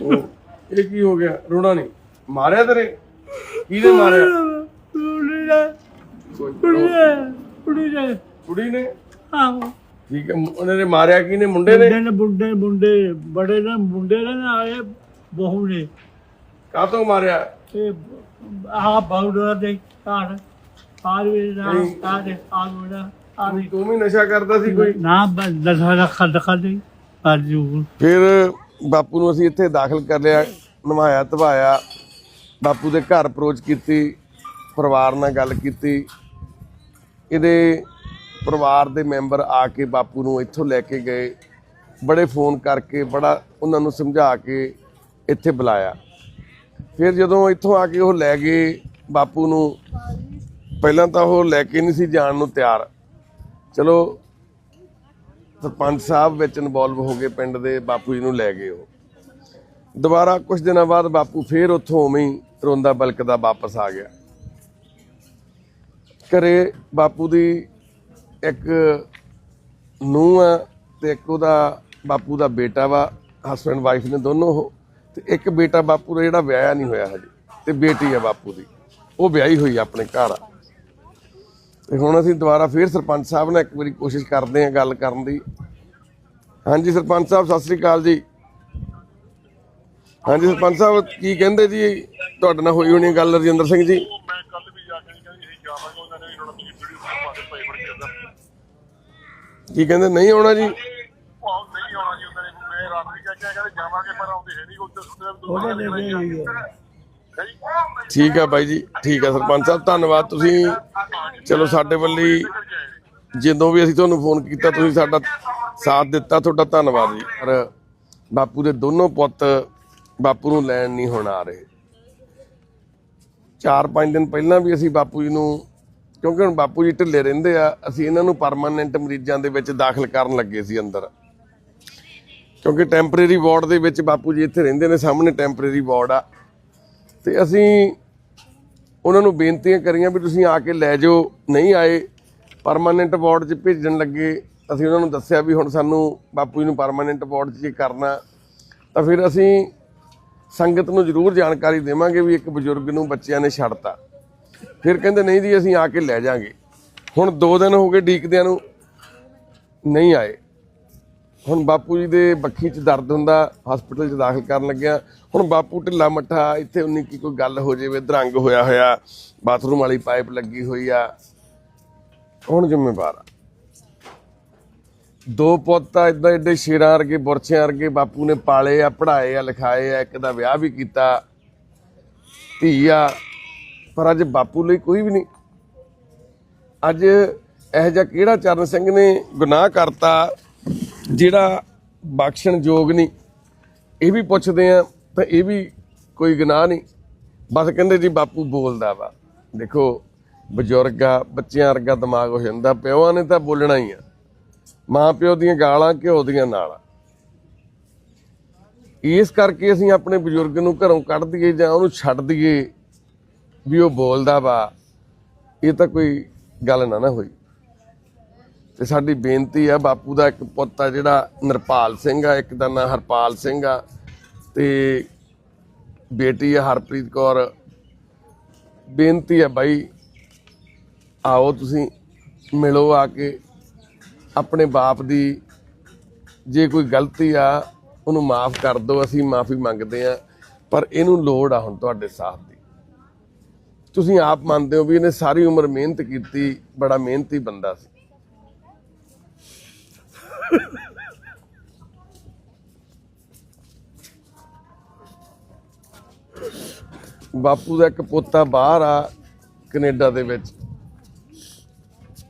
ਉਹ, ਇਹ ਕੀ ਹੋ ਗਿਆ? ਰੋਣਾ ਨਹੀਂ। ਮਾਰਿਆ ਤੇਰੇ? ਕਿਹਨੇ ਮਾਰਿਆ? ਕੁੜੀ ਨੇ ਕੋਈ- ਕੁੜੀ ਨੇ ਕੁੜੀ ਨੇ ਕੁੜੀ ਨੇ? ਆਹੋ। ਠੀਕ ਹੈ ਉਹਨੇ ਨੇ ਮਾਰਿਆ ਕਿਹਨੇ ਮੁੰਡੇ ਨੇ? ਮੁੰਡੇ ਨੇ ਮੁੰਡੇ ਮੁੰਡੇ। ਬੜੇ ਨੇ ਮੁੰਡੇ ਨੇ ਨਾਲੇ ਬਹੂ ਨੇ। ਕਾਹਤੋਂ ਮਾਰਿਆ? ਤੇ ਆਹ ਬਾਉਡਰ ਦੇ ਘਰ ਆਰ ਵੀ ਨਾ ਆ ਦੇ ਆ ਮੁੰਡਾ ਆ ਵੀ। ਤੂੰ ਵੀ ਨਸ਼ਾ ਕਰਦਾ ਸੀ ਕੋਈ? ਨਾ ਦਸਾ ਰੱਖਾ ਦਖਾ ਦੇ ਆ ਜੂ ਫਿਰ ਬਾਪੂ ਨੂੰ ਅਸੀਂ ਇੱਥੇ ਦਾਖਲ ਕਰ ਲਿਆ, ਨਵਾਇਆ ਧਵਾਇਆ ਬਾਪੂ ਦੇ ਘਰ ਅਪਰੋਚ ਕੀਤੀ, ਪਰਿਵਾਰ ਨਾਲ ਗੱਲ ਕੀਤੀ। ਇਹਦੇ ਪਰਿਵਾਰ ਦੇ ਮੈਂਬਰ ਆ ਕੇ ਬਾਪੂ ਨੂੰ ਇੱਥੋਂ ਲੈ ਕੇ ਗਏ। ਬੜੇ ਫੋਨ ਕਰਕੇ, ਬੜਾ ਉਹਨਾਂ ਨੂੰ ਸਮਝਾ ਕੇ ਇੱਥੇ ਬੁਲਾਇਆ। ਫਿਰ ਜਦੋਂ ਇੱਥੋਂ ਆ ਕੇ ਉਹ ਲੈ ਗਏ, ਬਾਪੂ ਨੂੰ ਪਹਿਲਾਂ ਤਾਂ ਉਹ ਲੈ ਕੇ ਨਹੀਂ ਸੀ ਜਾਣ ਨੂੰ ਤਿਆਰ। ਚਲੋ ਸਰਪੰਚ ਸਾਹਿਬ ਵਿੱਚ ਇਨਵੋਲਵ ਹੋ ਗਏ ਪਿੰਡ ਦੇ ਬਾਪੂ ਜੀ ਨੂੰ ਲੈ ਗਏ ਉਹ। ਦੁਬਾਰਾ ਕੁਝ ਦਿਨਾਂ ਬਾਅਦ ਬਾਪੂ ਫੇਰ ਉੱਥੋਂ ਉਵੇਂ ਹੀ ਰੋਂਦਾ ਬਲਕਦਾ ਵਾਪਸ ਆ ਗਿਆ। ਘਰੇ ਬਾਪੂ ਦੀ ਇੱਕ ਨੂੰਹ ਆ ਤੇ ਇੱਕ ਉਹਦਾ ਬਾਪੂ ਦਾ ਬੇਟਾ ਵਾ ਹਸਬੰਡ ਵਾਈਫ ਨੇ ਦੋਨੋਂ ਉਹ। ਤੇ ਇੱਕ ਬੇਟਾ ਬਾਪੂ ਦਾ ਜਿਹੜਾ ਵਿਆਹਿਆ ਨਹੀਂ ਹੋਇਆ ਹਜੇ, ਤੇ ਬੇਟੀ ਆ ਬਾਪੂ ਦੀ। ਉਹ ਵਿਆਹੀ ਹੋਈ ਆਪਣੇ ਘਰ। ਆ ਤੇ ਹੁਣ ਅਸੀਂ ਦੁਬਾਰਾ ਫੇਰ ਸਰਪੰਚ ਸਾਹਿਬ ਨਾਲ ਇੱਕ ਵਾਰੀ ਕੋਸ਼ਿਸ਼ ਕਰਦੇ ਹਾਂ ਗੱਲ ਕਰਨ ਦੀ। ਹਾਂਜੀ ਸਰਪੰਚ ਸਾਹਿਬ ਸਤਿ ਸ੍ਰੀ ਅਕਾਲ ਜੀ। ਹਾਂਜੀ ਸਰਪੰਚ ਸਾਹਿਬ ਕੀ ਕਹਿੰਦੇ ਜੀ ਤੁਹਾਡੇ ਨਾਲ ਹੋਈ ਹੋਣੀ ਗੱਲ ਰਜਿੰਦਰ ਸਿੰਘ ਜੀ? ਮੈਂ ਕੱਲ ਵੀ ਜਾ ਕੇ ਕਹਿੰਦੀ ਨਹੀਂ ਆਉਣਾ ਜੀ? ਨਹੀਂ ਆਉਣਾ ਜੀ ਉਹਨਾਂ ਨੇ। ਮੈਂ ਰਾਤ ਵੀ ਕਹਿ ਕੇ ਕਹਿੰਦੇ ਜਾਵਾਂਗੇ ਪਰ ਆਉਂਦੇ ਹੈ ਨਹੀਂ ਉੱਧਰ ਸੁਣਦੇ ਵੀ ਹੈ ਠੀਕ ਆ ਬਾਈ ਜੀ, ਠੀਕ ਆ ਸਰਪੰਚ ਸਾਹਿਬ, ਧੰਨਵਾਦ। ਤੁਸੀਂ ਚਲੋ ਸਾਡੇ ਵੱਲੀ ਜਦੋਂ ਵੀ ਅਸੀਂ ਤੁਹਾਨੂੰ ਫੋਨ ਕੀਤਾ, ਤੁਸੀਂ ਸਾਡਾ ਸਾਥ ਦਿੱਤਾ, ਤੁਹਾਡਾ ਧੰਨਵਾਦ ਜੀ। ਪਰ ਬਾਪੂ ਦੇ ਦੋਨੋਂ ਪੁੱਤ ਬਾਪੂ ਨੂੰ ਲੈਣ ਨਹੀਂ ਹੁਣ ਆ ਰਹੇ। 4-5 ਦਿਨ ਪਹਿਲਾਂ ਵੀ ਅਸੀਂ ਬਾਪੂ ਜੀ ਨੂੰ, ਕਿਉਂਕਿ ਹੁਣ ਬਾਪੂ ਜੀ ਢਿੱਲੇ ਰਹਿੰਦੇ ਆ, ਅਸੀਂ ਇਹਨਾਂ ਨੂੰ ਪਰਮਾਨੈਂਟ ਮਰੀਜ਼ਾਂ ਦੇ ਵਿੱਚ ਦਾਖਲ ਕਰਨ ਲੱਗੇ ਸੀ ਅੰਦਰ। ਕਿਉਂਕਿ ਟੈਂਪਰੇਰੀ ਵਾਰਡ ਦੇ ਵਿੱਚ ਬਾਪੂ ਜੀ ਇੱਥੇ ਰਹਿੰਦੇ ਨੇ, ਸਾਹਮਣੇ ਟੈਂਪਰੇਰੀ ਵਾਰਡ ਆ। ਤੇ ਅਸੀਂ ਉਹਨਾਂ ਨੂੰ ਬੇਨਤੀਆਂ ਕਰੀਆਂ ਵੀ ਤੁਸੀਂ ਆ ਕੇ ਲੈ ਜਾਓ, ਨਹੀਂ ਆਏ ਪਰਮਾਨੈਂਟ ਵਾਰਡ 'ਚ ਭੇਜਣ ਲੱਗੇ। ਅਸੀਂ ਉਹਨਾਂ ਨੂੰ ਦੱਸਿਆ ਵੀ ਹੁਣ ਸਾਨੂੰ ਬਾਪੂ ਜੀ ਨੂੰ ਪਰਮਾਨੈਂਟ ਵਾਰਡ 'ਚ ਜੇ ਕਰਨਾ। ਤਾਂ ਫਿਰ ਅਸੀਂ ਸੰਗਤ ਨੂੰ ਜ਼ਰੂਰ ਜਾਣਕਾਰੀ ਦੇਵਾਂਗੇ ਵੀ ਇੱਕ ਬਜ਼ੁਰਗ ਨੂੰ ਬੱਚਿਆਂ ਨੇ ਛੱਡਤਾ। ਫਿਰ ਕਹਿੰਦੇ, ਨਹੀਂ ਜੀ, ਅਸੀਂ ਆ ਕੇ ਲੈ ਜਾਾਂਗੇ। ਹੁਣ 2 ਦਿਨ ਹੋ ਗਏ ਡੀਕਦਿਆਂ ਨੂੰ, ਨਹੀਂ ਆਏ। ਹੁਣ ਬਾਪੂ ਜੀ ਦੇ ਬੱਖੀ 'ਚ ਦਰਦ ਹੁੰਦਾ ਹਸਪੀਟਲ 'ਚ ਦਾਖਲ ਕਰਨ ਲੱਗਿਆ। ਹੁਣ ਬਾਪੂ ਢਿੱਲਾ ਮੱਠਾ, ਇੱਥੇ ਉਨੀ ਕੀ ਕੋਈ ਗੱਲ ਹੋ ਜਾਵੇ, ਦਰੰਗ ਹੋਇਆ ਹੋਇਆ ਬਾਥਰੂਮ ਵਾਲੀ ਪਾਈਪ ਲੱਗੀ ਹੋਈ ਆ। ਹੁਣ ਜ਼ਿੰਮੇਵਾਰ ਆ? ਦੋ ਪੁੱਤ ਆ ਇਦਾਂ ਏਡੇ ਸ਼ੇਰਾਂ ਵਰਗੇ, ਬੁਰਛਿਆਂ ਵਰਗੇ, ਬਾਪੂ ਨੇ ਪਾਲੇ ਆ, ਪੜ੍ਹਾਏ ਆ, ਲਿਖਾਏ ਆ, ਇੱਕ ਦਾ ਵਿਆਹ ਵੀ ਕੀਤਾ, ਧੀ ਆ। ਪਰ ਅੱਜ ਬਾਪੂ ਲਈ ਕੋਈ ਵੀ ਨਹੀਂ। ਅੱਜ ਇਹ ਜਿਹਾ ਕਿਹੜਾ ਚਰਨ ਸਿੰਘ ਨੇ ਗੁਨਾਹ ਕਰਤਾ? ਜਿਹੜਾ ਬਖਸ਼ਣ ਯੋਗ ਨਹੀਂ, ਇਹ ਵੀ ਪੁੱਛਦੇ ਆ, ਤਾਂ ਇਹ ਵੀ ਕੋਈ ਗੁਨਾਹ ਨਹੀਂ। ਬਸ ਕਹਿੰਦੇ ਜੀ ਬਾਪੂ ਬੋਲਦਾ ਵਾ। ਦੇਖੋ, ਬਜ਼ੁਰਗ ਆ, ਬੱਚਿਆਂ ਵਰਗਾ ਦਿਮਾਗ ਹੋ ਜਾਂਦਾ, ਪਿਓਾਂ ਨੇ ਤਾਂ ਬੋਲਣਾ ਹੀ ਆ। ਮਾਂ ਪਿਓ ਦੀਆਂ ਗਾਲਾਂ ਘਿਓ ਦੀਆਂ ਨਾਲ ਆ। ਇਸ ਕਰਕੇ ਅਸੀਂ ਆਪਣੇ ਬਜ਼ੁਰਗ ਨੂੰ ਘਰੋਂ ਕੱਢ ਦਈਏ ਜਾਂ ਉਹਨੂੰ ਛੱਡ ਦਈਏ ਵੀ ਉਹ ਬੋਲਦਾ ਵਾ। ਇਹ ਤਾਂ ਕੋਈ ਗੱਲ ਨਾ ਨਾ ਹੋਈ। ਤੇ ਸਾਡੀ ਬੇਨਤੀ ਆ, ਬਾਪੂ ਦਾ ਇੱਕ ਪੁੱਤ ਆ ਜਿਹੜਾ ਨਿਰਪਾਲ ਸਿੰਘ ਆ, ਇੱਕ ਦਾ ਨਾਂ ਹਰਪਾਲ ਸਿੰਘ ਆ। ਤੇ ਬੇਟੀ ਆ ਹਰਪ੍ਰੀਤ ਕੌਰ। ਬੇਨਤੀ ਆ ਬਾਈ, ਆਓ ਤੁਸੀਂ, ਮਿਲੋ ਆ ਕੇ, ਆਪਣੇ ਬਾਪ ਦੀ ਜੇ ਕੋਈ ਗਲਤੀ ਆ, ਉਹਨੂੰ ਮਾਫ ਕਰ ਦਿਓ, ਅਸੀਂ ਮਾਫੀ ਮੰਗਦੇ ਆ, ਪਰ ਇਹਨੂੰ ਲੋੜ ਆ ਹੁਣ ਤੁਹਾਡੇ ਸਾਥ ਦੀ। ਤੁਸੀਂ ਆਪ ਮੰਨਦੇ ਹੋ ਵੀ ਇਹਨੇ ਸਾਰੀ ਉਮਰ ਮਿਹਨਤ ਕੀਤੀ, ਬੜਾ ਮਿਹਨਤੀ ਬੰਦਾ ਸੀ। ਬਾਪੂ ਦਾ ਇੱਕ ਪੋਤਾ ਬਾਹਰ ਆ, ਕੈਨੇਡਾ ਦੇ ਵਿੱਚ।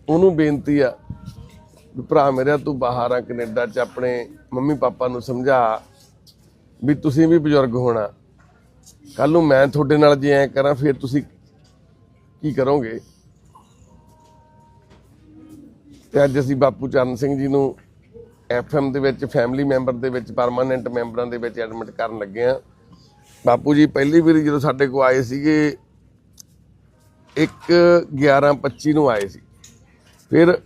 ਉਹਨੂੰ ਬੇਨਤੀ ਆ ਵੀ ਭਰਾ ਮੇਰਾ, ਤੂੰ ਬਾਹਰ ਆ ਕੈਨੇਡਾ 'ਚ ਆਪਣੇ ਮੰਮੀ ਪਾਪਾ ਨੂੰ ਸਮਝਾ ਵੀ ਤੁਸੀਂ ਵੀ ਬਜ਼ੁਰਗ ਹੋਣਾ। ਕੱਲ ਨੂੰ ਮੈਂ ਤੁਹਾਡੇ ਨਾਲ ਜੇ ਐ ਕਰਾਂ, ਫਿਰ ਤੁਸੀਂ ਕੀ ਕਰੋਗੇ? ਤੇ ਅੱਜ ਅਸੀਂ ਬਾਪੂ ਚਰਨ ਸਿੰਘ ਜੀ ਨੂੰ ਐਫਐਮ ਦੇ ਵਿੱਚ ਫੈਮਿਲੀ ਮੈਂਬਰ ਦੇ ਵਿੱਚ ਪਰਮਾਨੈਂਟ ਮੈਂਬਰਾਂ ਦੇ ਵਿੱਚ ਐਡਮਿਟ ਕਰਨ ਲੱਗੇ ਆ ਬਾਪੂ ਜੀ, ਪਹਿਲੀ ਵਾਰੀ ਜਦੋਂ ਸਾਡੇ ਕੋਲ ਆਏ ਸੀਗੇ 1 11 25 ਨੂੰ ਆਏ ਸੀ। ਫਿਰ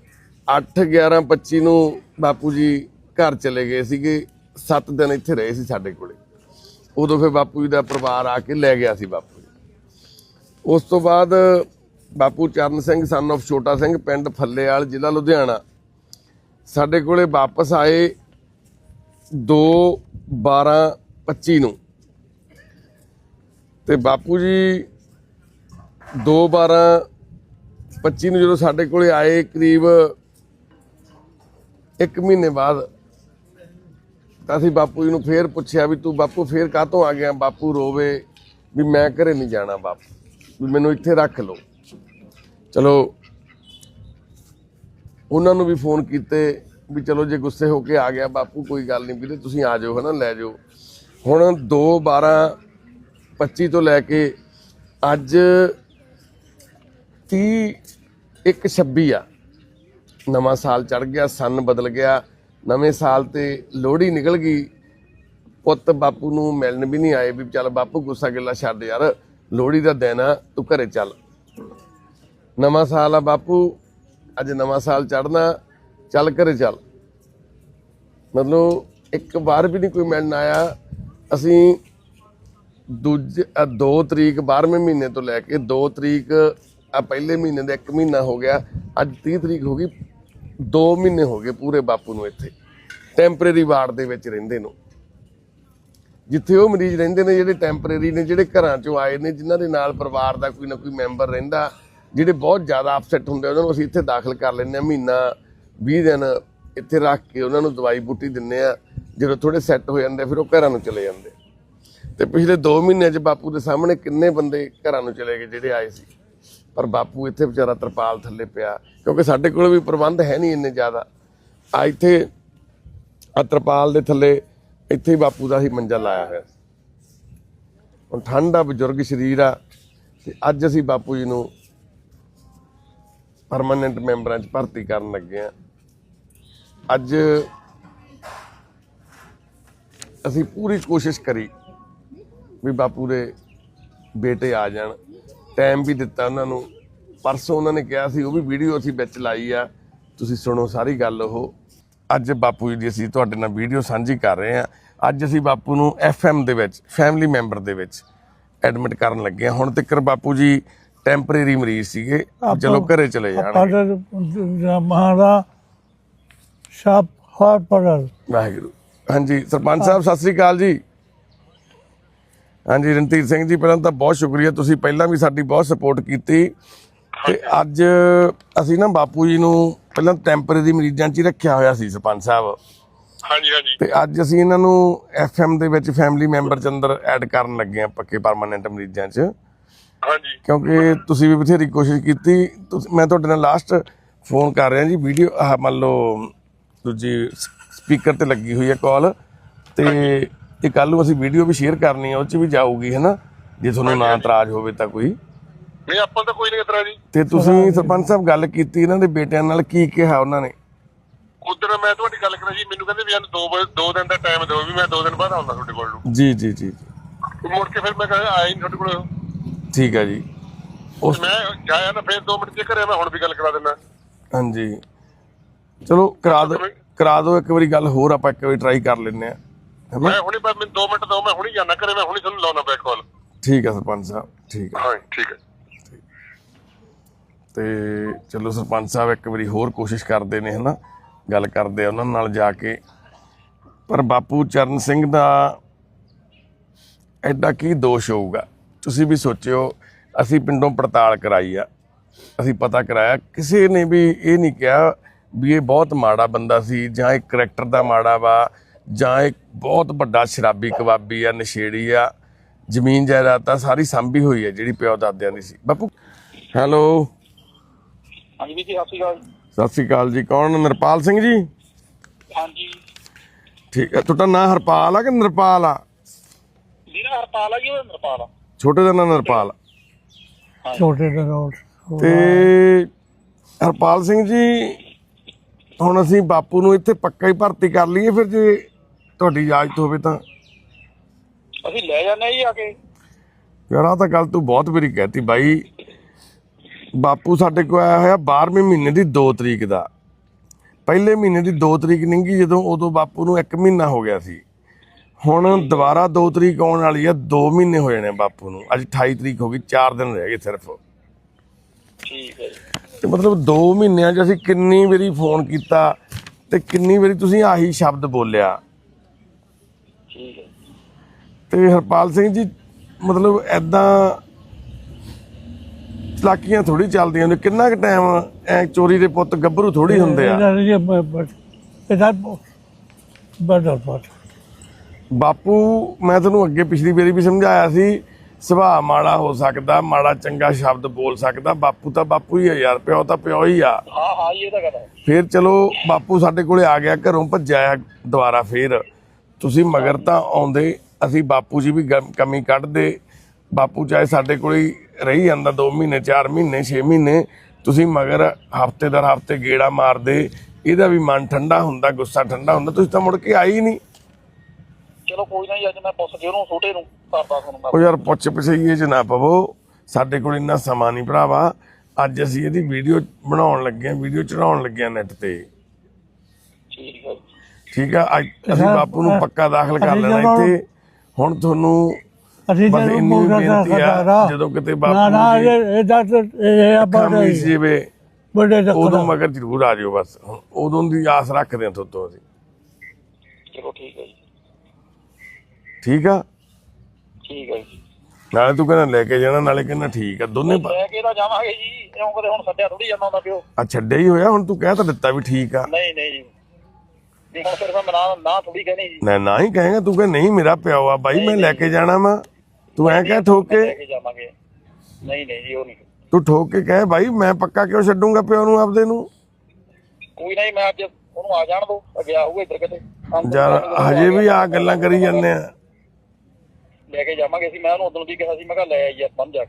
8 11 25 ਨੂੰ ਬਾਪੂ ਜੀ ਘਰ ਚਲੇ ਗਏ ਸੀਗੇ। 7 ਦਿਨ ਇੱਥੇ ਰਹੇ ਸੀ ਸਾਡੇ ਕੋਲੇ। ਉਦੋਂ ਫਿਰ ਬਾਪੂ ਜੀ ਦਾ ਪਰਿਵਾਰ ਆ ਕੇ ਲੈ ਗਿਆ ਸੀ ਬਾਪੂ ਜੀ। ਉਸ ਤੋਂ ਬਾਅਦ ਬਾਪੂ ਚਰਨ ਸਿੰਘ ਸਨ of ਛੋਟਾ ਸਿੰਘ, ਪਿੰਡ ਫੱਲੇਵਾਲ ਜ਼ਿਲ੍ਹਾ ਲੁਧਿਆਣਾ ਸਾਡੇ ਕੋਲੇ ਵਾਪਸ ਆਏ 2 12 25 ਨੂੰ। ਤੇ ਬਾਪੂ ਜੀ 2 12 25 ਨੂੰ ਜਦੋਂ ਸਾਡੇ ਕੋਲੇ ਆਏ ਕਰੀਬ 1 ਮਹੀਨੇ ਬਾਅਦ, ਤਾਂ ਅਸੀਂ ਬਾਪੂ ਜੀ ਨੂੰ ਫੇਰ ਪੁੱਛਿਆ ਵੀ ਤੂੰ ਬਾਪੂ ਫੇਰ ਕਾਹਤੋਂ ਆ ਗਿਆ? ਬਾਪੂ ਰੋਵੇ ਵੀ ਮੈਂ ਘਰੇ ਨਹੀਂ ਜਾਣਾ ਬਾਪੂ, ਵੀ ਮੈਨੂੰ ਇੱਥੇ ਰੱਖ ਲਓ। ਚਲੋ ਉਹਨਾਂ ਨੂੰ ਵੀ ਫੋਨ ਕੀਤੇ ਵੀ ਚਲੋ ਜੇ ਗੁੱਸੇ ਹੋ ਕੇ ਆ ਗਿਆ ਬਾਪੂ, ਕੋਈ ਗੱਲ ਨਹੀਂ ਵੀਰੇ, ਤੁਸੀਂ ਆ ਜਾਓ, ਹਨਾ, ਲੈ ਜਾਓ। ਹੁਣ 2 12 25 ਤੋਂ ਲੈ ਕੇ ਅੱਜ 30 ਇੱਕ 26 ਆ। ਨਵਾਂ ਸਾਲ ਚੜ ਗਿਆ ਸੰਨ ਬਦਲ ਗਿਆ, ਨਵੇਂ ਸਾਲ ਤੇ ਲੋਹੜੀ ਨਿਕਲ ਗਈ। ਪੁੱਤ ਬਾਪੂ ਨੂੰ ਮਿਲਣ ਵੀ ਨਹੀਂ ਆਏ ਵੀ ਚੱਲ ਬਾਪੂ ਗੁੱਸਾ ਗਿੱਲਾ ਛੱਡ ਯਾਰ, ਲੋਹੜੀ ਦਾ ਦਿਨ ਆ, ਤੂੰ ਘਰੇ ਚੱਲ। ਨਵਾਂ ਸਾਲ ਆ ਬਾਪੂ ਅੱਜ ਨਵਾਂ ਸਾਲ ਚੜਨਾ ਚੱਲ ਘਰੇ ਚੱਲ। ਮਤਲਬ ਇੱਕ ਵਾਰ ਵੀ ਨਹੀਂ ਕੋਈ ਮੈਨ ਆਇਆ। ਅਸੀਂ ਦੂਜੇ 2 ਤਰੀਕ 12ਵੇਂ ਮਹੀਨੇ ਤੋਂ ਲੈ ਕੇ 2 ਤਰੀਕ ਆ ਪਹਿਲੇ ਮਹੀਨੇ ਦਾ 1 ਮਹੀਨਾ ਹੋ ਗਿਆ। ਅੱਜ 30 ਤਰੀਕ ਹੋ ਗਈ। 2 ਮਹੀਨੇ ਹੋ ਗਏ ਪੂਰੇ ਬਾਪੂ ਨੂੰ ਇੱਥੇ। ਟੈਂਪਰੇਰੀ ਵਾਰਡ ਦੇ ਵਿੱਚ ਰਹਿੰਦੇ ਨੂੰ। ਜਿੱਥੇ ਉਹ ਮਰੀਜ਼ ਰਹਿੰਦੇ ਨੇ, ਜਿਹੜੇ ਟੈਂਪਰੇਰੀ ਨੇ, ਜਿਹੜੇ ਘਰਾਂ ਚੋਂ ਆਏ ਨੇ, ਜਿਨ੍ਹਾਂ ਦੇ ਨਾਲ ਪਰਿਵਾਰ ਦਾ ਕੋਈ ਨਾ ਕੋਈ ਮੈਂਬਰ ਰਹਿੰਦਾ। ਜਿਹੜੇ ਬਹੁਤ ਜ਼ਿਆਦਾ ਅਪਸੈਟ ਹੁੰਦੇ ਉਹਨਾਂ ਨੂੰ ਅਸੀਂ ਇੱਥੇ ਦਾਖਲ ਕਰ ਲੈਂਦੇ ਆ ਮਹੀਨਾ 20 ਦਿਨ ਇੱਥੇ ਰੱਖ ਕੇ ਉਹਨਾਂ ਨੂੰ ਦਵਾਈ ਬੂਟੀ ਦਿੰਨੇ ਆ ਜਦੋਂ ਥੋੜੇ ਸੈੱਟ ਹੋ ਜਾਂਦੇ ਫਿਰ ਉਹ ਘਰਾਂ ਨੂੰ ਚਲੇ ਜਾਂਦੇ ਤੇ ਪਿਛਲੇ 2 ਮਹੀਨਿਆਂ 'ਚ ਬਾਪੂ ਦੇ ਸਾਹਮਣੇ ਕਿੰਨੇ ਬੰਦੇ ਘਰਾਂ ਨੂੰ ਚਲੇ ਗਏ ਜਿਹੜੇ ਆਏ ਸੀ। ਪਰ ਬਾਪੂ ਇੱਥੇ ਵਿਚਾਰਾ ਤਰਪਾਲ ਥੱਲੇ ਪਿਆ, ਕਿਉਂਕਿ ਸਾਡੇ ਕੋਲ ਵੀ ਪ੍ਰਬੰਧ ਹੈ ਨਹੀਂ ਇੰਨੇ ਜ਼ਿਆਦਾ। ਆ ਇੱਥੇ, ਆ ਤਰਪਾਲ ਦੇ ਥੱਲੇ ਇੱਥੇ ਹੀ ਬਾਪੂ ਦਾ ਹੀ ਮੰਜਾ ਲਾਇਆ ਹੋਇਆ ਹੁਣ ਠੰਡ ਆ, ਬਜ਼ੁਰਗ ਸਰੀਰ ਆ, ਤੇ ਅੱਜ ਅਸੀਂ ਬਾਪੂ ਜੀ ਨੂੰ ਪਰਮਾਨੈਂਟ ਮੈਂਬਰਾਂ 'ਚ ਭਰਤੀ ਕਰਨ ਲੱਗੇ ਆ। ਅੱਜ ਅਸੀਂ ਪੂਰੀ ਕੋਸ਼ਿਸ਼ ਕਰੀ ਵੀ ਬਾਪੂ ਦੇ ਬੇਟੇ ਆ ਜਾਣ। ਟਾਈਮ ਵੀ ਦਿੱਤਾ ਉਹਨਾਂ ਨੂੰ। ਪਰਸੋਂ ਉਹਨਾਂ ਨੇ ਕਿਹਾ ਸੀ, ਉਹ ਵੀ ਵੀਡੀਓ ਅਸੀਂ ਵਿੱਚ ਲਾਈ ਆ। ਤੁਸੀਂ ਸੁਣੋ ਸਾਰੀ ਗੱਲ ਉਹ। ਅੱਜ ਬਾਪੂ ਜੀ ਦੀ ਅਸੀਂ ਤੁਹਾਡੇ ਨਾਲ ਵੀਡੀਓ ਸਾਂਝੀ ਕਰ ਰਹੇ ਆ। ਅੱਜ ਅਸੀਂ ਬਾਪੂ ਨੂੰ ਐਫਐਮ ਦੇ ਵਿੱਚ ਫੈਮਿਲੀ ਮੈਂਬਰ ਦੇ ਵਿੱਚ ਐਡਮਿਟ ਕਰਨ ਲੱਗੇ ਹਾਂ ਹੁਣ ਤੱਕ ਬਾਪੂ ਜੀ ਟੈਂਪਰੇਰੀ ਮਰੀਜ਼ ਸੀਗੇ ਚਲੋ ਘਰੇ ਚਲੇ ਜਾਣਗੇ। ਪਾਦਰ ਮਹਾਰਾ ਸਾਪ ਹਾਰ ਪੜਲ ਵਾਹਿਗੁਰੂ। ਹਾਂਜੀ ਸਰਪੰਚ ਸਾਹਿਬ ਸਤਿ ਸ੍ਰੀ ਅਕਾਲ ਜੀ। ਹਾਂਜੀ ਰਣਧੀਰ ਸਿੰਘ ਜੀ ਪਹਿਲਾਂ ਤਾਂ ਬਹੁਤ ਸ਼ੁਕਰੀਆ ਤੁਸੀਂ ਪਹਿਲਾਂ ਵੀ ਸਾਡੀ ਬਹੁਤ ਸਪੋਰਟ ਕੀਤੀ। ਤੇ ਅੱਜ ਅਸੀਂ ਨਾ ਬਾਪੂ ਜੀ ਨੂੰ ਪਹਿਲਾਂ ਟੈਂਪਰੇਰੀ ਮਰੀਜ਼ਾਂ 'ਚ ਹੀ ਰੱਖਿਆ ਹੋਇਆ ਸੀ ਸਰਪੰਚ ਸਾਹਿਬ। ਹਾਂਜੀ ਹਾਂਜੀ। ਤੇ ਅੱਜ ਅਸੀਂ ਇਹਨਾਂ ਨੂੰ ਐਫਐਮ ਦੇ ਵਿੱਚ ਫੈਮਿਲੀ ਮੈਂਬਰ ਚ ਅੰਦਰ ਐਡ ਕਰਨ ਲੱਗੇ ਆ ਪੱਕੇ ਪਰਮਾਨੈਂਟ ਮਰੀਜ਼ਾਂ 'ਚ। ਹਾਂਜੀ। ਕਿਉਂਕਿ ਤੁਸੀਂ ਵੀ ਬਥੇਰੀ ਕੋਸ਼ਿਸ਼ ਕੀਤੀ। ਤੁਸੀਂ- ਮੈਂ ਤੁਹਾਡੇ ਨਾਲ ਲਾਸਟ ਫੋਨ ਕਰ ਰਿਹਾ ਜੀ ਵੀਡੀਓ ਆਹ ਮੰਨ ਲਓ ਦੂਜੀ ਸਪੀਕਰ ਤੇ ਲੱਗੀ ਹੋਈ ਹੈ ਕਾਲ ਤੇ ਇਹ ਕੱਲ ਨੂੰ ਅਸੀਂ ਵੀਡੀਓ ਵੀ ਸ਼ੇਅਰ ਕਰਨੀ ਹੈ ਉਹ ਚ ਵੀ ਜਾਊਗੀ ਹੈਨਾ? ਜੇ ਤੁਹਾਨੂੰ ਨਾ ਇਤਰਾਜ਼ ਹੋਵੇ ਤਾਂ ਕੋਈ। ਨਹੀਂ ਆਪਾਂ ਤਾਂ ਕੋਈ ਨਹੀਂ ਇਤਰਾ ਜੀ। ਤੇ ਤੁਸੀਂ ਸਰਪੰਚ ਸਾਹਿਬ ਗੱਲ ਕੀਤੀ ਇਹਨਾਂ ਦੇ ਬੇਟਿਆਂ ਨਾਲ ਕੀ ਕਿਹਾ ਉਹਨਾਂ ਨੇ? ਉਧਰ ਮੈਂ ਤੁਹਾਡੀ ਗੱਲ ਕਰਾਂ ਜੀ ਮੈਨੂੰ ਕਹਿੰਦੇ ਵੀ ਸਾਨੂੰ ਦੋ ਵਜੇ- ਦੋ ਦਿਨ ਦਾ ਟਾਈਮ ਦਿਓ ਵੀ ਮੈਂ ਦੋ ਦਿਨ ਬਾਅਦ ਆਉਂਦਾ ਤੁਹਾਡੇ ਕੋਲ। ਨੂੰ ਜੀ ਜੀ ਜੀ ਜੀ। ਮੁੜ ਕੇ ਫਿਰ ਮੈਂ ਕਹਿੰਦਾ ਆਇਆ ਹੀ ਨਹੀਂ ਤੁਹਾਡੇ ਕੋਲ। ਠੀਕ ਹੈ ਜੀ। ਉਸ ਮੈਂ ਜਾਇਆ ਨਾ ਫਿਰ 2 ਮਿੰਟ ਚ ਘਰੇ ਮੈਂ ਹੁਣ ਵੀ ਗੱਲ ਕਰਾ ਦਿੰਦਾ। ਹਾਂਜੀ। ਚਲੋ ਕਰਾ ਦੋ ਕਰਾ ਦਿਓ ਇੱਕ ਵਾਰੀ ਗੱਲ ਹੋਰ ਆਪਾਂ ਇੱਕ ਵਾਰੀ ਟਰਾਈ ਕਰ ਲੈਂਦੇ ਆ ਹੈਨਾ ਮੈਂ ਹੁਣੇ ਮੈਨੂੰ 2 ਮਿੰਟ ਦਿਓ ਮੈਂ ਹੁਣੇ ਜਾਣਾ ਘਰੇ ਮੈਂ ਹੁਣੇ ਤੁਹਾਨੂੰ ਲਾਉਣਾ ਬੈਕ ਕਾਲ ਠੀਕ ਹੈ ਸਰਪੰਚ ਸਾਹਿਬ ਠੀਕ ਹੈ। ਹਾਂ ਠੀਕ ਹੈ। ਤੇ ਚਲੋ ਸਰਪੰਚ ਸਾਹਿਬ ਇੱਕ ਵਾਰੀ ਹੋਰ ਕੋਸ਼ਿਸ਼ ਕਰਦੇ ਨੇ ਹਨਾ ਗੱਲ ਕਰਦੇ ਆ ਉਹਨਾਂ ਨਾਲ ਜਾ ਕੇ। ਪਰ ਬਾਪੂ ਚਰਨ ਸਿੰਘ ਦਾ ਐਡਾ ਕੀ ਦੋਸ਼ ਹੋਊਗਾ? ਤੁਸੀਂ ਵੀ ਸੋਚਿਓ ਅਸੀਂ ਪਿੰਡੋਂ ਪੜਤਾਲ ਕਰਾਈ ਆ। ਅਸੀਂ ਪਤਾ ਕਰਾਇਆ ਕਿਸੇ ਨੇ ਵੀ ਇਹ ਨਹੀਂ ਕਿਹਾ ਵੀ ਇਹ ਬਹੁਤ ਮਾੜਾ ਬੰਦਾ ਸੀ ਜਾਂ ਇਹ ਕਰੈਕਟਰ ਦਾ ਮਾੜਾ ਵਾ ਜਾਂ ਇਹ ਬਹੁਤ ਵੱਡਾ ਸ਼ਰਾਬੀ ਕਬਾਬੀ ਆ ਨਸ਼ੇੜੀ ਆ ਜ਼ਮੀਨ ਜਾਇਦਾਦ ਤਾਂ ਸਾਰੀ ਸਾਂਭੀ ਹੋਈ ਹੈ ਜਿਹੜੀ ਪਿਓ ਦਾਦਿਆਂ ਦੀ ਸੀ। ਬਾਪੂ। ਹੈਲੋ। ਹਾਂਜੀ ਜੀ ਸਤਿ ਸ਼੍ਰੀ ਅਕਾਲ। ਸਤਿ ਸ੍ਰੀ ਅਕਾਲ ਜੀ ਕੌਣ? ਨਿਰਪਾਲ ਸਿੰਘ ਜੀ? ਹਾਂਜੀ। ਠੀਕ ਹੈ ਤੁਹਾਡਾ ਨਾਂ ਹਰਪਾਲ ਆ ਕਿ ਨਿਰਪਾਲ ਆ? ਵੀਰ ਹਰਪਾਲ ਆ ਜੀ ਉਹ ਨਰਪਾਲ ਆ। ਛੋਟੇ ਦਾ ਨਾਂ ਨਿਰਪਾਲ। ਛੋਟੇ ਦੇ ਰੋਡ ਤੇ ਹਰਪਾਲ ਸਿੰਘ ਜੀ ਹੁਣ ਅਸੀਂ ਬਾਪੂ ਨੂੰ ਇੱਥੇ ਪੱਕਾ ਹੀ ਭਰਤੀ ਕਰ ਲਈਏ ਫਿਰ ਜੇ ਤੁਹਾਡੀ ਇਜਾਜ਼ਤ ਹੋਵੇ ਤਾਂ। ਅਸੀਂ ਲੈ ਜਾਂਦੇ ਆ ਜੀ ਆ ਕੇ। ਯਾਰ ਆਹ ਤਾਂ ਗੱਲ ਤੂੰ ਬਹੁਤ ਵਾਰੀ ਕਹਿਤੀ ਬਾਈ। ਬਾਪੂ ਸਾਡੇ ਕੋਲ ਆਇਆ ਹੋਇਆ 12ਵੇਂ ਮਹੀਨੇ ਦੀ 2 ਤਰੀਕ ਦਾ। ਪਹਿਲੇ ਮਹੀਨੇ ਦੀ 2 ਤਰੀਕ ਨਿੰਗੀ ਜਦੋਂ ਉਦੋਂ ਬਾਪੂ ਨੂੰ 1 ਮਹੀਨਾ ਹੋ ਗਿਆ ਸੀ। ਹੁਣ ਦੁਬਾਰਾ 2 ਤਰੀਕ ਆਉਣ ਵਾਲੀ ਆ 2 ਮਹੀਨੇ ਹੋ ਜਾਣੇ ਬਾਪੂ ਨੂੰ। ਅੱਜ 28 ਤਰੀਕ ਹੋ ਗਈ 4 ਦਿਨ ਰਹਿ ਗਏ ਸਿਰਫ। ਠੀਕ ਹੈ ਜੀ। ਤੇ ਮਤਲਬ 2 ਮਹੀਨਿਆਂ 'ਚ ਅਸੀਂ ਕਿੰਨੀ ਵਾਰੀ ਫੋਨ ਕੀਤਾ ਤੇ ਕਿੰਨੀ ਵਾਰੀ ਤੁਸੀਂ ਆਹੀ ਸ਼ਬਦ ਬੋਲਿਆ? ਠੀਕ ਹੈ। ਤੇ ਹਰਪਾਲ ਸਿੰਘ ਜੀ ਮਤਲਬ ਐਦਾਂ ਚਲਾਕੀਆਂ ਥੋੜੀ ਚੱਲਦੀਆਂ ਨੇ। ਕਿੰਨਾ ਕੁ ਟਾਈਮ ਐ ਚੋਰੀ ਦੇ ਪੁੱਤ ਗੱਭਰੂ ਥੋੜੀ ਹੁੰਦੇ ਆ? ਇਹਦਾ ਨਹੀਂ ਬ- ਬ- ਇਹਦਾ ਬਦਲ ਬਦਲ ਬਾਪੂ ਮੈਂ ਤੁਹਾਨੂੰ ਅੱਗੇ ਪਿਛਲੀ ਵਾਰੀ ਵੀ ਸਮਝਾਇਆ ਸੀ ਸੁਭਾਅ ਮਾੜਾ ਹੋ ਸਕਦਾ ਮਾੜਾ ਚੰਗਾ ਸ਼ਬਦ ਬੋਲ ਸਕਦਾ ਬਾਪੂ ਤਾਂ ਬਾਪੂ ਹੀ ਆ ਯਾਰ ਪਿਓ ਤਾਂ ਪਿਓ ਹੀ ਆ। ਹਾਂ ਹਾਂ ਜੀ ਇਹ ਤਾਂ ਗੱਲ ਹੈ। ਫਿਰ ਚਲੋ ਬਾਪੂ ਸਾਡੇ ਕੋਲੇ ਆ ਗਿਆ ਘਰੋਂ ਭੱਜਿਆ ਦੁਬਾਰਾ ਫੇਰ। ਤੁਸੀਂ ਮਗਰ ਤਾਂ ਆਉਂਦੇ ਅਸੀਂ ਬਾਪੂ ਜੀ ਵੀ ਕਮੀ ਕੱਢਦੇ। ਬਾਪੂ ਚਾਹੇ ਸਾਡੇ ਕੋਲੇ ਹੀ ਰਹੀ ਜਾਂਦਾ 2 ਮਹੀਨੇ 4 ਮਹੀਨੇ 6 ਮਹੀਨੇ ਤੁਸੀਂ ਮਗਰ ਹਫ਼ਤੇ ਦਰ ਹਫ਼ਤੇ ਗੇੜਾ ਮਾਰਦੇ। ਇਹਦਾ ਵੀ ਮਨ ਠੰਡਾ ਹੁੰਦਾ ਗੁੱਸਾ ਠੰਡਾ ਹੁੰਦਾ ਤੁਸੀਂ ਤਾਂ ਮੁੜ ਕੇ ਹੀ ਨਹੀਂ। ਚਲੋ ਕੋਈ ਨਾ ਜੀ ਅੱਜ ਮੈਂ ਪੁੱਛ ਕੇ ਉਹਨੂੰ ਛੋਟੇ ਨੂੰ ਕਰਦਾ ਤੁਹਾਨੂੰ ਮੈਂ। ਉਹ ਯਾਰ ਪੁੱਛ ਪਛਈਏ ਚ ਨਾ ਪਵੋ ਸਾਡੇ ਕੋਲ ਇੰਨਾ ਸਮਾਂ ਨਹੀਂ ਭਰਾਵਾ। ਅੱਜ ਅਸੀਂ ਇਹਦੀ ਵੀਡੀਓ ਬਣਾਉਣ ਲੱਗੇ ਆ ਵੀਡੀਓ ਚੜਾਉਣ ਲੱਗੇ ਆ ਨੈਟ ਤੇ। ਠੀਕ ਹੈ ਜੀ। ਠੀਕ ਆ ਅੱਜ ਅਸੀਂ ਬਾਪੂ ਨੂੰ ਪੱਕਾ ਦਾਖਲ ਕਰ ਲੈਣਾ ਇੱਥੇ। ਹੁਣ ਤੁਹਾਨੂੰ ਅਸੀਂ ਬਸ ਜਦੋਂ ਇੰਨੀ ਮੋਟਰ ਦਾ ਬੇਨਤੀ ਆ, ਖਤਰਾ ਜਦੋਂ ਕਿਤੇ ਨਾ ਬਾਪੂ ਨਾ ਦੀ ਇਹ ਇਹਦਾ ਤਾਂ ਇਹ ਆਪਾਂ ਖਾਮੀ ਜੀਵੇ ਬੜੇ ਦਾ ਉਦੋਂ ਮਗਰ ਜ਼ਰੂਰ ਆ ਜਿਓ ਬਸ। ਹੁਣ ਉਦੋਂ ਦੀ ਆਸ ਰੱਖਦੇ ਆ ਤੁਹਾਤੋਂ ਅਸੀਂ। ਚਲੋ ਠੀਕ ਹੈ ਜੀ। ਠੀਕ ਆ? ਠੀਕ ਹੈ ਜੀ। ਨਾਲੇ ਤੂੰ ਕਹਿੰਦਾ ਲੈ ਕੇ ਜਾਣਾ ਨਾਲੇ ਕਹਿੰਦਾ ਠੀਕ ਆ ਦੋਨੇ ਪਾ- ਲੈ ਕੇ ਤਾਂ ਜਾਵਾਂਗੇ ਜੀ ਇਉਂ ਕਦੇ ਹੁਣ ਛੱਡਿਆ ਥੋੜੀ ਜਾਂਦਾ ਹੁੰਦਾ ਪਿਓ। ਆ ਛੱਡਿਆ ਹੀ ਹੋਇਆ ਹੁਣ ਤੂੰ ਕਹਿ ਤਾਂ ਦਿੱਤਾ ਵੀ ਠੀਕ ਆ। ਨਹੀਂ ਨਹੀਂ ਜੀ। ਹੁਣ ਮੈਂ ਨਾ ਨਾ ਥੋੜੀ ਕਹਿਣੀ ਜੀ। ਨਾ ਨਾ ਹੀ ਕਹੇਗਾ ਤੂੰ ਕਹੇ ਨਹੀਂ ਮੇਰਾ ਪਿਓ ਆ ਬਾਈ ਮੈਂ ਲੈ ਕੇ ਜਾਣਾ ਵਾ। ਤੂੰ ਐ ਕਹਿ ਠੋਕ। ਲੈ ਕੇ ਕੇ ਜਾਵਾਂਗੇ। ਨਹੀਂ ਨਹੀਂ ਜੀ ਉਹ ਨਹੀਂ। ਤੂੰ ਠੋਕ ਕੇ ਕਹੇ ਬਾਈ ਮੈਂ ਪੱਕਾ ਕਿਉਂ ਛੱਡੂੰਗਾ ਪਿਓ ਨੂੰ ਆਪਦੇ ਨੂੰ? ਕੋਈ ਨਹੀਂ ਮੈਂ ਅੱਜ ਉਹਨੂੰ ਆ ਜਾਣ ਦੋ ਗਿਆ ਹੋਊਗਾ ਇੱਧਰ ਕਿਤੇ। ਕੰਮ- ਯਾਰ ਹਜੇ ਵੀ ਆ ਗੱਲਾਂ ਕਰੀ ਜਾਂਦੇ ਆ। ਲੈ ਕੇ ਜਾਵਾਂਗੇ ਅਸੀਂ। ਮੈਂ ਉਹਨੂੰ ਉਦੋਂ ਵੀ ਕਿਹਾ ਸੀ ਮੈਂ ਕਿਹਾ ਲੈ ਆਈ ਯਾਰ ਸਮਝ ਆ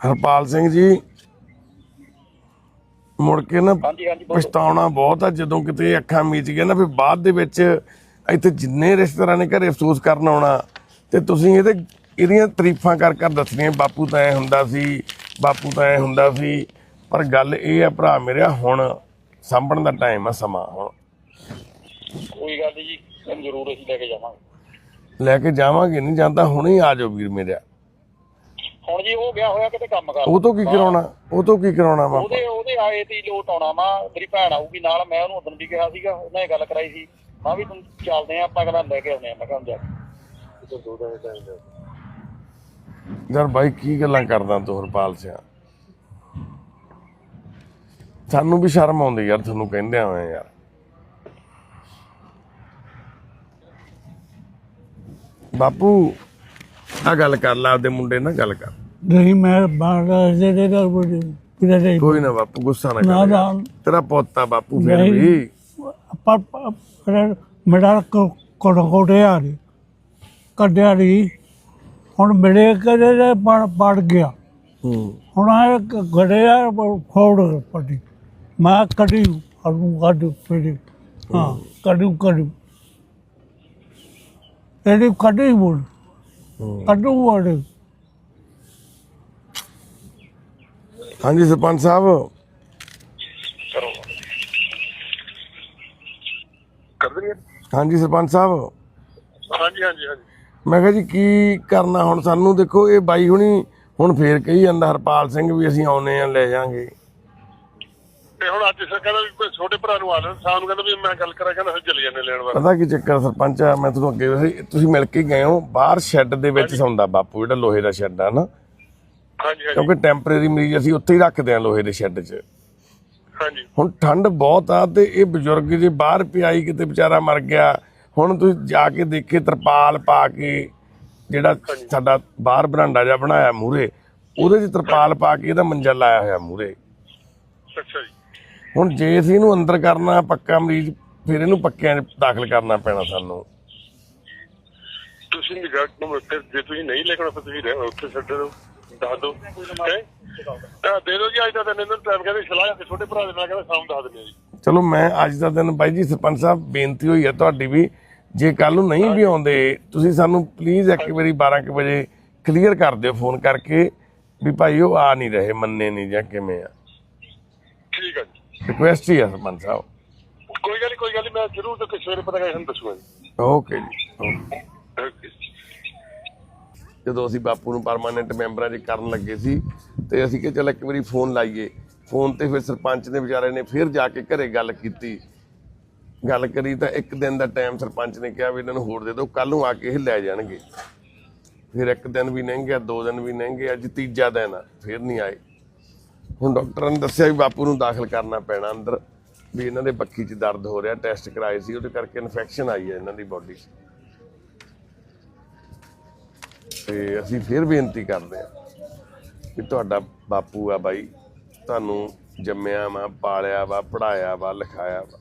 ਹਰਪਾਲ ਸਿੰਘ ਜੀ ਮੁੜ ਕੇ ਨਾ ਹਾਂਜੀ ਹਾਂਜੀ ਬੋਲੋ। ਪਛਤਾਉਣਾ ਬਹੁਤ ਆ ਜਦੋਂ ਕਿਤੇ ਅੱਖਾਂ ਮੀਚ ਗਿਆ ਨਾ ਫਿਰ ਬਾਅਦ ਦੇ ਵਿੱਚ ਇੱਥੇ ਜਿੰਨੇ ਰਿਸ਼ਤੇਦਾਰਾਂ ਨੇ ਘਰੇ ਅਫਸੋਸ ਕਰਨ ਆਉਣਾ ਤੇ ਤੁਸੀਂ ਇਹਦੇ ਇਹਦੀਆਂ ਤਾਰੀਫਾਂ ਕਰ ਕਰ ਦੱਸਣੀਆਂ ਬਾਪੂ ਤਾਂ ਐ ਹੁੰਦਾ ਸੀ ਬਾਪੂ ਤਾਂ ਐ ਹੁੰਦਾ ਸੀ ਪਰ ਗੱਲ ਇਹ ਆ ਭਰਾ ਮੇਰਿਆ ਹੁਣ ਸਾਂਭਣ ਦਾ ਟਾਈਮ ਆ ਸਮਾਂ ਹੁਣ। ਕੋਈ ਗੱਲ ਨਹੀਂ ਜੀ ਜ਼ਰੂਰ ਅਸੀਂ ਲੈ ਕੇ ਜਾਵਾਂਗੇ। ਲੈ ਕੇ ਜਾਵਾਂਗੇ ਨਹੀਂ ਜਾਂਦਾ ਹੁਣੇ ਹੀ ਆ ਜਾਓ ਵੀਰ ਮੇਰਿਆ ਹੁਣ ਜੀ ਉਹ ਗਿਆ ਹੋਇਆ ਕਿਤੇ ਕੰਮ ਕਰ। ਉਹ ਤੋਂ ਕੀ ਕਰਾਉਣਾ? ਉਹ ਤੋਂ ਕੀ ਕਰਾਉਣਾ ਵਾ ਉਹਦੇ ਉਹਦੇ ਆਏ ਤੇ ਲੋਟ ਆਉਣਾ ਵਾ। ਮੇਰੀ ਭੈਣ ਆਊਗੀ ਨਾਲ ਮੈਂ ਉਹਨੂੰ ਉਦੋਂ ਵੀ ਕਿਹਾ ਸੀਗਾ ਉਹਨੇ ਗੱਲ ਕਰਾਈ ਸੀ। ਹਾਂ ਵੀ ਤੂੰ ਚੱਲਦੇ ਆ ਆਪਾਂ ਕਹਿੰਦਾ ਲੈ ਕੇ ਆਉਂਦੇ ਆ ਮੈਂ ਕਿਹਾ ਹੁਣ ਜਾ ਕੇ। ਦੋ ਦਾ ਟਾਈਮ ਯਾਰ ਬਾਈ ਕੀ ਗੱਲਾਂ ਕਰਦਾ ਤੂੰ ਹਰਪਾਲ ਸਿਆ? ਸਾਨੂੰ ਵੀ ਸ਼ਰਮ ਆਉਂਦੀ ਯਾਰ ਤੁਹਾਨੂੰ ਕਹਿੰਦੇ ਆ ਯਾਰ। ਬਾਪੂ ਆ ਗੱਲ ਕਰ ਲਾ ਆਪਦੇ ਮੁੰਡੇ ਨਾਲ ਗੱਲ ਕਰ। ਨਹੀਂ ਮੈਂ ਬਾਹਰ ਦੇ ਦੇ ਪੂਰਾ ਦੇ ਕੋਈ ਨਾ ਬਾਪੂ ਗੁੱਸਾ ਨਾ ਕਰ ਤੇਰਾ ਪੋਤਾ ਬਾਪੂ ਫਿਰ ਨਹੀਂ। ਵੀ। ਆਪਾਂ ਪਰ ਮੇਰਾ ਕੋੜ ਕੋੜੇ ਆ ਰਹੀ। ਕੱਢਿਆ ਨਹੀਂ ਹੁਣ ਮੇਰੇ ਕਦੇ ਦੇ ਪੜ ਪੜ ਗਿਆ। ਹੂੰ। ਹੁਣ ਆ ਗੜੇ ਆ ਫੋੜ ਪੜੀ। ਮੈਂ ਕੜੀ ਅਰੂ ਕੱਢ ਪੜੀ ਹਾਂ ਕੜੀ ਕੜੀ ਇਹਦੀ ਕੜੀ ਬੋਲ। ਹੂੰ। ਕੱਢੂ ਵੜ ਹਾਂਜੀ ਸਰਪੰਚ ਸਾਹਿਬ। ਹਾਂਜੀ ਸਰਪੰਚ ਸਾਹਿਬ। ਹਾਂਜੀ ਹਾਂਜੀ ਹਾਂਜੀ। ਮੈਂ ਕਿਹਾ ਜੀ ਕੀ ਕਰਨਾ ਹੁਣ? ਸਾਨੂੰ ਦੇਖੋ ਇਹ ਬਾਈ ਹੁਣੀ ਹੁਣ ਫੇਰ ਕਹੀ ਜਾਂਦਾ ਹਰਪਾਲ ਸਿੰਘ ਵੀ ਅਸੀਂ ਆਉਨੇ ਆ ਲੈ ਜਾਾਂਗੇ। ਤੇ ਹੁਣ ਅੱਜ ਸਰ ਕਹਿੰਦਾ ਵੀ ਕੋਈ ਛੋਟੇ ਭਰਾ ਨੂੰ ਆ ਲੈਣ ਸ਼ਾਮ ਨੂੰ ਕਹਿੰਦਾ ਵੀ ਮੈਂ ਗੱਲ ਕਰਾਂ ਕਹਿੰਦਾ ਅਸੀਂ ਚਲੇ ਜਾਂਦੇ ਲੈਣ ਵਾਸਤੇ। ਪਤਾ ਕੀ ਚੱਕਰ ਸਰਪੰਚ ਆ ਮੈਂ ਤੁਹਾਨੂੰ ਅੱਗੇ ਵੈਸੇ ਤੁਸੀਂ ਮਿਲ ਕੇ ਗਏ ਹੋ ਬਾਹਰ ਸ਼ੈੱਡ ਦੇ ਵਿੱਚ ਸੌਂਦਾ ਬਾਪੂ ਜਿਹੜਾ ਲੋਹੇ ਦਾ ਸ਼ੈੱਡ ਆ ਨਾ। ਹਾਂਜੀ ਹਾਂਜੀ। ਕਿਉਂਕਿ ਟੈਂਪਰੇਰੀ ਮਰੀਜ਼ ਅਸੀਂ ਉੱਥੇ ਹੀ ਰੱਖਦੇ ਆ ਲੋਹੇ ਦੇ ਸ਼ੈੱਡ 'ਚ। ਹਾਂਜੀ। ਹੁਣ ਠੰਡ ਬਹੁਤ ਆ ਤੇ ਇਹ ਬਜ਼ੁਰਗ ਜੇ ਬਾਹਰ ਪਿਆਈ ਕਿਤੇ ਵਿਚਾਰਾ ਮਰ ਗਿਆ ਹੁਣ ਤੁਸੀਂ ਜਾ ਕੇ ਦੇਖੇ ਤਰਪਾਲ ਪਾ ਕੇ ਜਿਹੜਾ ਸਾਡਾ ਬਾਹਰ ਬਰਾਂਡਾ ਜਿਹਾ ਬਣਾਇਆ ਮੂਰੇ ਉਹਦੇ 'ਚ ਤਰਪਾਲ ਪਾ ਕੇ ਇਹਦਾ ਮੰਜਾ ਲਾਇਆ ਹੋਇਆ ਮੂਰੇ ਅੱਛਾ ਜੀ। ਹੁਣ ਜੇ ਅਸੀਂ ਇਹਨੂੰ ਅੰਦਰ ਕਰਨਾ ਪੱਕਾ ਮਰੀਜ਼ ਫਿਰ ਇਹਨੂੰ ਪੱਕਿਆਂ 'ਚ ਦਾਖਲ ਕਰਨਾ ਪੈਣਾ ਸਾਨੂੰ। ਤੁਸੀਂ ਨਿਗਾਹ ਨੂੰ ਫਿਰ ਜੇ ਤੁਸੀਂ ਨਹੀਂ ਲੈਣਾ ਫਿਰ ਤੁਸੀਂ ਰਹਿ- ਉੱਥੇ ਛੱਡ ਦਿਓ ਦੱਸ ਦਿਓ। ਹੈਂ? ਤਾਂ ਦੇ ਦਿਓ ਜੀ ਅੱਜ ਦਾ ਦਿਨ ਇਹਨਾਂ ਨੂੰ ਟਾਈਮ ਕਹਿੰਦੇ ਸਲਾਹ ਕੇ ਛੋਟੇ ਭਰਾ ਦੇ ਨਾਲ ਕਹਿੰਦੇ ਸ਼ਾਮ ਦੱਸ ਦਿੰਦੇ ਆ ਜੀ। ਚਲੋ ਮੈਂ ਅੱਜ ਦਾ ਦਿਨ ਬਾਈ ਜੀ ਸਰਪੰਚ ਸਾਹਿਬ ਬੇਨਤੀ ਹੋਈ ਹੈ ਤੁਹਾਡੀ ਵੀ ਜੇ ਕੱਲ ਨੂੰ ਨਹੀਂ ਵੀ ਆਉਂਦੇ ਤੁਸੀਂ ਸਾਨੂੰ ਪਲੀਜ਼ ਇੱਕ ਵਾਰੀ 12 ਕੁ ਵਜੇ ਕਲੀਅਰ ਕਰ ਦਿਓ ਫੋਨ ਕਰਕੇ ਵੀ ਭਾਈ ਉਹ ਆ ਨਹੀਂ ਰਹੇ ਮੰਨੇ ਨਹੀਂ ਜਾਂ ਕਿਵੇਂ ਆ। ਠੀਕ ਹੈ ਜੀ। ਰਿਕੁਐਸਟ ਹੀ ਆ ਸਰਪੰਚ ਸਾਹਿਬ। ਕੋਈ ਗੱਲ ਕੋਈ ਗੱਲ ਮੈਂ ਜ਼ਰੂਰ ਤੇ ਸਵੇਰੇ ਪਤਾ ਕਰਕੇ ਤੁਹਾਨੂੰ ਦੱਸੂਗਾ ਜੀ। ਓਕੇ ਜੀ ਓਕੇ ਜਦੋਂ ਅਸੀਂ ਬਾਪੂ ਨੂੰ ਪਰਮਾਨੈਂਟ ਮੈਂਬਰਾਂ 'ਚ ਕਰਨ ਲੱਗੇ ਸੀ ਤੇ ਅਸੀਂ ਕਿ ਚੱਲ ਇੱਕ ਵਾਰੀ ਫੋਨ ਲਾਈਏ। ਫੋਨ ਤੇ ਫਿਰ ਸਰਪੰਚ ਨੇ ਵਿਚਾਰੇ ਨੇ ਫਿਰ ਜਾ ਕੇ ਘਰੇ ਗੱਲ ਕੀਤੀ। ਗੱਲ ਕਰੀ ਤਾਂ ਇੱਕ ਦਿਨ ਦਾ ਟਾਈਮ ਸਰਪੰਚ ਨੇ ਕਿਹਾ ਵੀ ਇਹਨਾਂ ਨੂੰ ਹੋਰ ਦੇ ਦਿਓ ਕੱਲ ਨੂੰ ਆ ਕੇ ਇਹ ਲੈ ਜਾਣਗੇ। ਫਿਰ ਇੱਕ ਦਿਨ ਵੀ ਲੰਘ ਗਿਆ ਦੋ ਦਿਨ ਵੀ ਲੰਘ ਗਏ ਅੱਜ ਤੀਜਾ ਦਿਨ ਆ ਫਿਰ ਨਹੀਂ ਆਏ। ਹੁਣ ਡਾਕਟਰਾਂ ਨੇ ਦੱਸਿਆ ਵੀ ਬਾਪੂ ਨੂੰ ਦਾਖਲ ਕਰਨਾ ਪੈਣਾ ਅੰਦਰ, ਵੀ ਇਹਨਾਂ ਦੇ ਬੱਖੀ 'ਚ ਦਰਦ ਹੋ ਰਿਹਾ, ਟੈਸਟ ਕਰਾਏ ਸੀ, ਉਹਦੇ ਕਰਕੇ ਇਨਫੈਕਸ਼ਨ ਆਈ ਹੈ ਇਹਨਾਂ ਦੀ ਬੋਡੀ 'ਚ। ਤੇ ਅਸੀਂ ਫਿਰ ਬੇਨਤੀ ਕਰਦੇ ਹਾਂ ਕਿ ਤੁਹਾਡਾ ਬਾਪੂ ਆ ਬਾਈ, ਤੁਹਾਨੂੰ ਜੰਮਿਆ ਵਾ, ਪਾਲਿਆ ਵਾ ਪੜਾਇਆ ਵਾ, ਲਿਖਾਇਆ ਵਾ।